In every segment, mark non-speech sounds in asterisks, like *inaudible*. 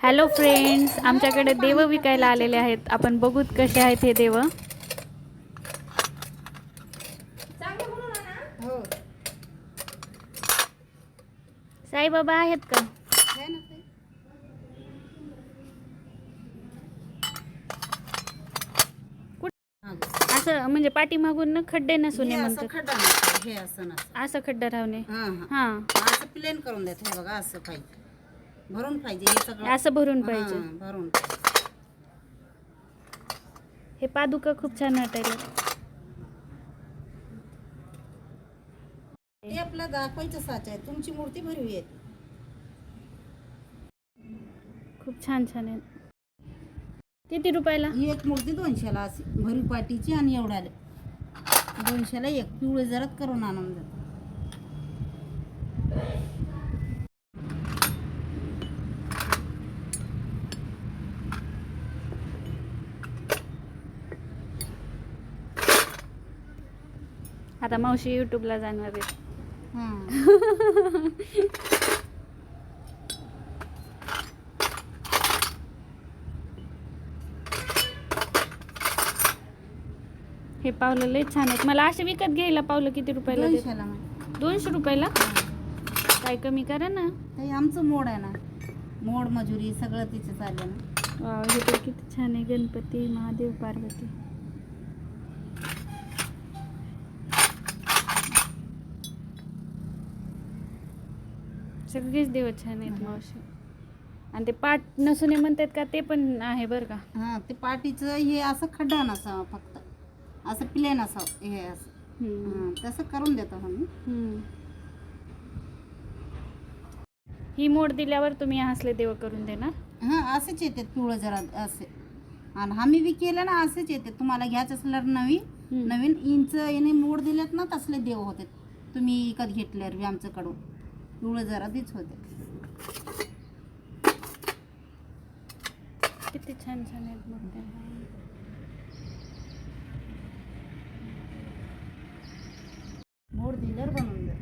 Hello friends आमच्याकडे देव विकायला आलेले आहेत. आपण बघूत कसे आहेत हे देव. हो. साईबाबा आहेत का? आहे ना ते. असं म्हणजे पाठीमागून ना खड्डे नसून हे असं म्हणतात. खड्डा नसतो, हे असं नसतं. असं खड्डा राहणे हा हा. हा. असं प्लेन करून देत हे बघा असं पाहिजे भरून पाहिजे हे सगळं. असं भरून हा, पाहिजे. भरून. हे पादुका खूप छान वाटायला. हे आपलं दाखवायचं साच आहे. तुमची मूर्ती भरवी आहे. खूप छान छान आहे. किती रुपयाला? ही एक मूर्ती दोनशेला अशी भरीव पाटीची आणि एवढ्याला. दोनशेला एक. पिवळे जरात करून आणून देतो. आता मावशी युट्यूबला जाणार आहे हा हे पावलं लय छान आहेत. मला असे विकत घ्यायला पावलं किती रुपयाला देत? दोनशेला मग. दोनशे रुपयाला? काय कमी करा ना. ते आमचं मोड आहे ना. मोड मजुरी सगळं तिचं चाललं ना. वाव, हे तर किती छान आहे. गणपती महादेव पार्वती. सगळेच देव छान आहेत मावशी. आणि ते पाठ नसुने म्हणतात का ते पण आहे बरं का. हा ते पाटीचं हे असं खड्डा नसावं फक्त. असं प्लेन असावं हे असं. हा, तसं करून देतो आम्ही हम्म. ही मोड दिल्यावर तुम्ही हसले देव करून देणार? हा असेच येते पिवळं जरा असे. आणि आम्ही बी केलं ना असेच येते. तुम्हाला घ्यायचं असल्यावर नवीन. हम्म. नवीन इंच याने मोड दिलेत ना तसले देव होते. तुम्ही विकत घेतल्यावर बी आमच्याकडून. पिवळं जरा तीच होते. किती छान छान आहेत मूर्त्या बनवून दे.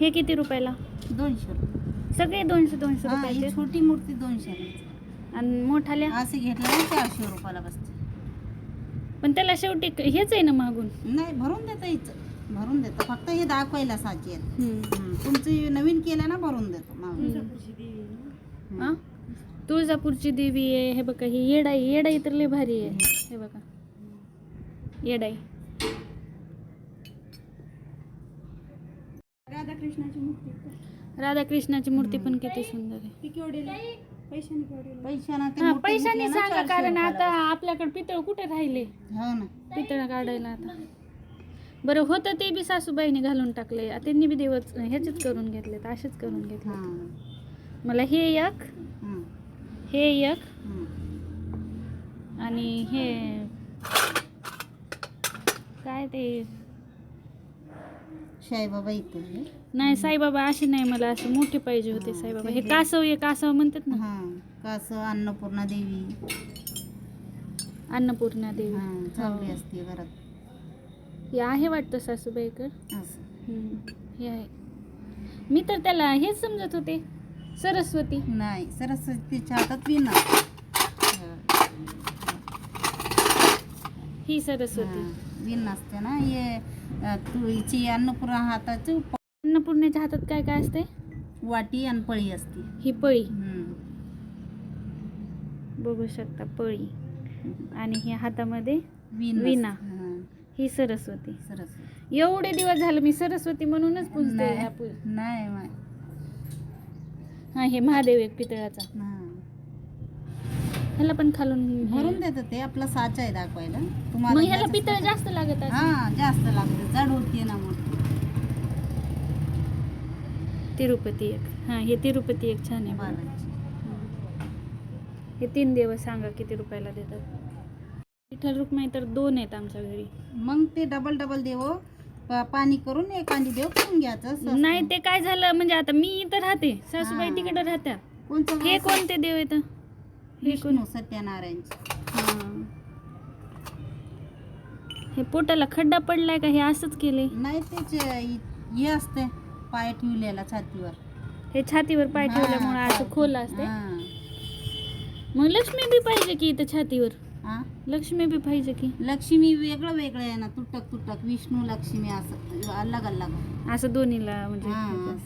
हे किती रुपयाला? दोनशे रुपये. सगळे दोनशे दोनशे रुपयाचे? छोटी मूर्ती दोनशे आणि मोठाल्या? असे घेतलं चारशे रुपयाला बसते. पण त्याला शेवटी हेच आहे ना मागून. नाही भरून देतो हिचं. भरून देतो. फक्त हे दाखवायला साची आहेत. तुमचं नवीन केलं ना भरून देतो. मागून. हा? तुळजापूरची देवी आहे. हे बघा ही येडाई येडाई तर लय भारी आहे. हे बघा. येडाई. राधाकृष्णाची मूर्ती पण. किती सुंदर आहे. पैशानं ते हा मोठे पैशाने घेतले ना सांगा चारशे कारण रुपयाला आता आपल्याकडे पितळ कुठे राहिले. हो ना. पितळ काढायला आता. बरं होतं ते बी सासूबाईने घालून टाकले. आ, त्यांनी बी देवच ह्याचेच करून घेतलेत असेच करून हा. घेतले मला हे एक हे एक. आणि हे काय ते? साईबाबा इथे आहे. नाही साईबाबा अशी नाही मला अशी मोठी पाहिजे होते हा, साईबाबा. हे. कासव हे कासव म्हणतात ना. हा कासव अन्नपूर्णा देवी. अन्नपूर्णा देवी. हा चावली असते घरात. हे आहे वाटतं सासूबाईकर असं. हे आहे. मी तर त्याला हेच समजत होते. सरस्वती. नाही सरस्वतीच्या हातात विना ही सरस्वती विण असते ना हे तुळीची अन्नपूर्णा हाताची अन्नपूर्णेच्या हातात काय काय असते वाटी आणि पळी असते ही पळी हम्म. बघू शकता पळी आणि ही हातामध्ये विण विणा. असते. हा, ही सरस्वती सरस्वती एवढे दिवस झालं मी सरस्वती म्हणूनच पुजते नाही. ह्या पू- नाही हा हे महादेव एक पितळाचा हा. ह्याला पण खालून भरून देतं ते आपला साचा आहे दाखवायला. मग तुम्हाला ह्याला पितळ जास्त लागत असेल. हा जास्त लागते. जड होती ना मग. तिरुपती एक. हा हे तिरुपती एक छान आहे. बघा. बालाजी हे तीन दिवस सांगा किती रुपयाला देतात. विठ्ठल रुक्माई तर दोन आहेत आमच्या घरी. मग ते डबल डबल देव पा- पाणी करून एखादी देव करून घ्यायचं असं नाही ते काय झालं म्हणजे आता मी इथं राहते. सासूबाई हा. तिकडे राहत्या. हे? कोणते देव येतं विष्णू सत्यनारायणचे. हा. पोटाला खड्डा पडलाय का? हे असंच केले नाही त्याचे हे असते पाय ठेवलेला छातीवर. हे छातीवर पाय ठेवल्यामुळे असं खोल असते. हा. मग लक्ष्मी बी पाहिजे की इथं छातीवर? हा? लक्ष्मी बी पाहिजे की? लक्ष्मी वेगळं वेगळं आहे ना तुटक तुटक विष्णू लक्ष्मी असं अलग अलग. असं दोन्हीला म्हणजे हा, असं.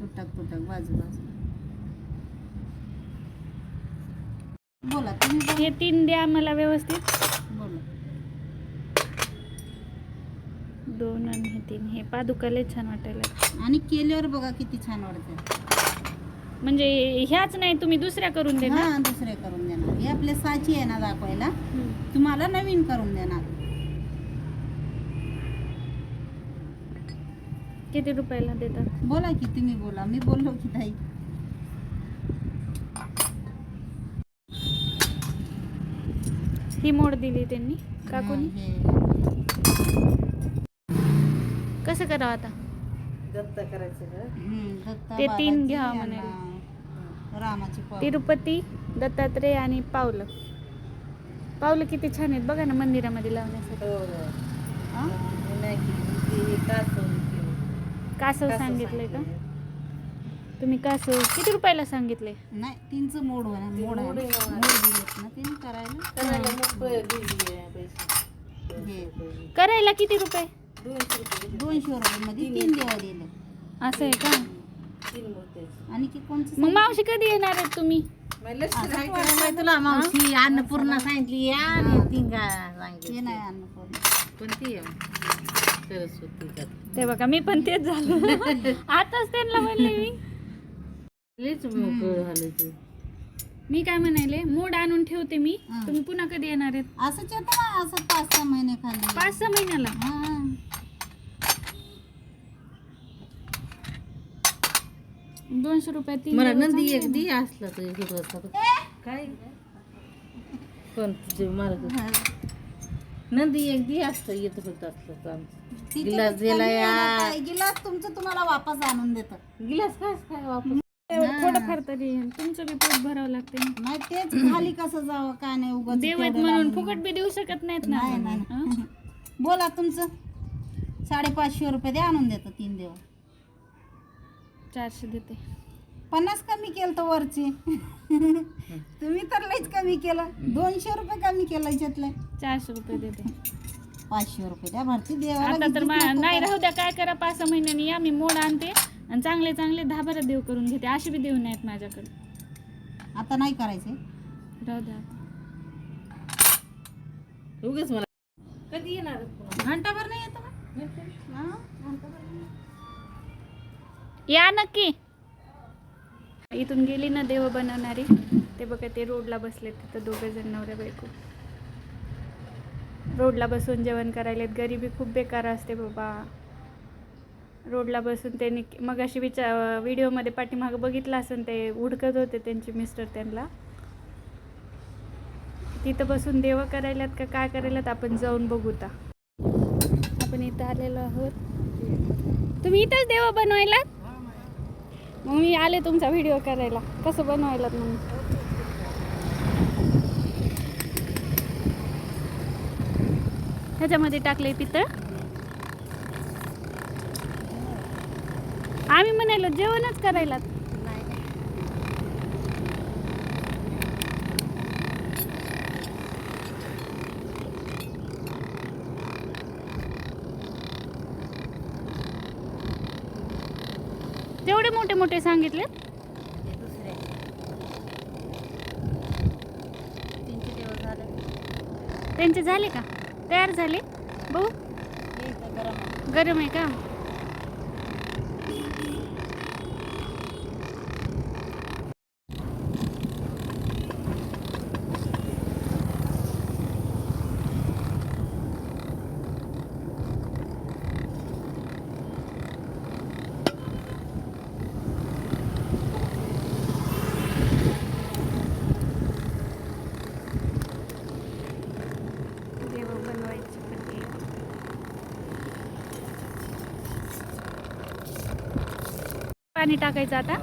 तुटक तुटक बाजू बाजू. बोला तुम्ही. हे तीन द्या मला व्यवस्थित. बोला. दोन आणि हे तीन. हे पादुका लय छान वाटायला. आणि केल्यावर बघा किती छान वाटते म्हणजे ह्याच नाही तुम्ही दुसऱ्या करून देणार? हा दुसरे करून देणार. हे आपले साची आहे ना दाखवायला. हम्म. तुम्हाला नवीन करून देणार. किती रुपयाला देतात? बोला की तुम्ही बोला. मी बोललो की ताई. ही मोड दिली त्यांनी. काकूनी हे कसं करावं आता? दत्ता ते तीन घ्या म्हणे. रामाची तिरुपती दत्तात्रय आणि पावलं. पावलं किती छान आहेत बघा ना मंदिरामध्ये लावण्यासाठी. हा? कासव सांगितलंय का? तुम्ही कासव किती रुपयाला सांगितले? नाही तीनचं मोड होणार मोड आहे. मोड दिलेत ना तीन करायला? हे करायला किती रुपये? दोनशे रुपये मध्ये तीन देवा दिले. असं आहे का? आणि की कोणचं मग मावशी कधी येणार आहेत तुम्ही? तुला मावशी अन्नपूर्णा सांगितली या आणि तिंगा सांगितली. नाही अन्नपूर्णा कोणती सरस्वती का? ते बघा मी पण तेच झालं. *laughs* आताच त्यांना म्हणले मी. लईच मोकळं झालं ते. मी काय म्हणाले मोड आणून ठेवते मी. हा. तुम्ही पुन्हा कधी येणार आहेत? असंच येतं ना असं पाच सहा महिने खाली. पाच सहा महिन्याला? हा. दोनशे रुपये तीन मला दिवस नंदी एक दी असला तर एक वाजता काय? कोण तुझे मार्ग नंदी एक दी असतं येत होत असलं तर आमचं. गिलास दिला या. गिलास तुमचं तुम्हाला वापस आणून देतं गिलास काय काय वापर ना. एवढं थोडंफार तरी तुमचं बी पोट भरावं लागते नाही तेच खाली कसं जावं काय नाही उगाच देव आहेत म्हणून. फुकट बी देऊ शकत नाहीत ना नाही आपण. नाही हं? नाही. बोला तुमचं साडेपाचशे रुपये द्या आणून देतो तीन देव चारशे देते पन्नास कमी केलं तर वरचे तुम्ही तर लईच कमी केलं दोनशे रुपये कमी केलं याच्यातले चारशे रुपये देते पाचशे रुपये द्या भरती देवाला आता तर कितीच मा- नको नाही. राहू द्या काय करा पाच सहा महिन्यांनी या मी मोड आणते आणि चांगले चांगले दहा बारा देव करून घेते. असे बी देऊ नाहीत माझ्याकडे. आता नाही करायचे. राहू द्या. उगच मला कधी येणार? घंटाभर नाही येतं का? हा. या नक्की. इथून गेली ना देव बनवणारी. ते बघा ते रोडला बसले तिथं दोघे जण नवऱ्या बायको. रोडला बसून जेवण करायलेत. गरिबी खूप बेकार असते बाबा. रोडला बसून त्यांनी मग अशी विचार व्हिडिओमध्ये पाठीमागं बघितलं असेल ते उडकत होते त्यांचे मिस्टर त्यांना. तिथं बसून देव करायलात का काय करायलात आपण जाऊन बघूता आपण इथं आलेलो आहोत. तुम्ही इथंच देव बनवायला? मग मी आले तुमचा व्हिडिओ करायला. कसं बनवायला म्हणून ह्याच्यामध्ये टाकलंय पितळ. आम्ही म्हणालो जेवणच करायला. तेवढे मोठे मोठे सांगितले. त्यांचे झाले. का? तयार झाले? बघू. गरम आहे का? पाणी टाकायचं आता.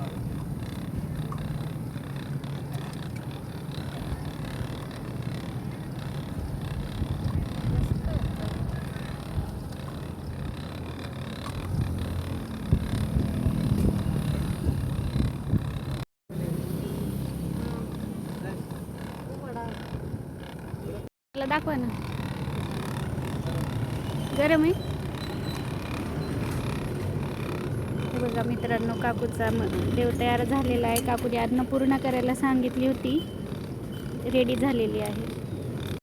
दाखवा ना. गरम आहे? बघा मित्रांनो काकूचा म- देव तयार झालेला आहे. काकूने अन्नपूर्णा करायला सांगितली होती. रेडी झालेली आहे.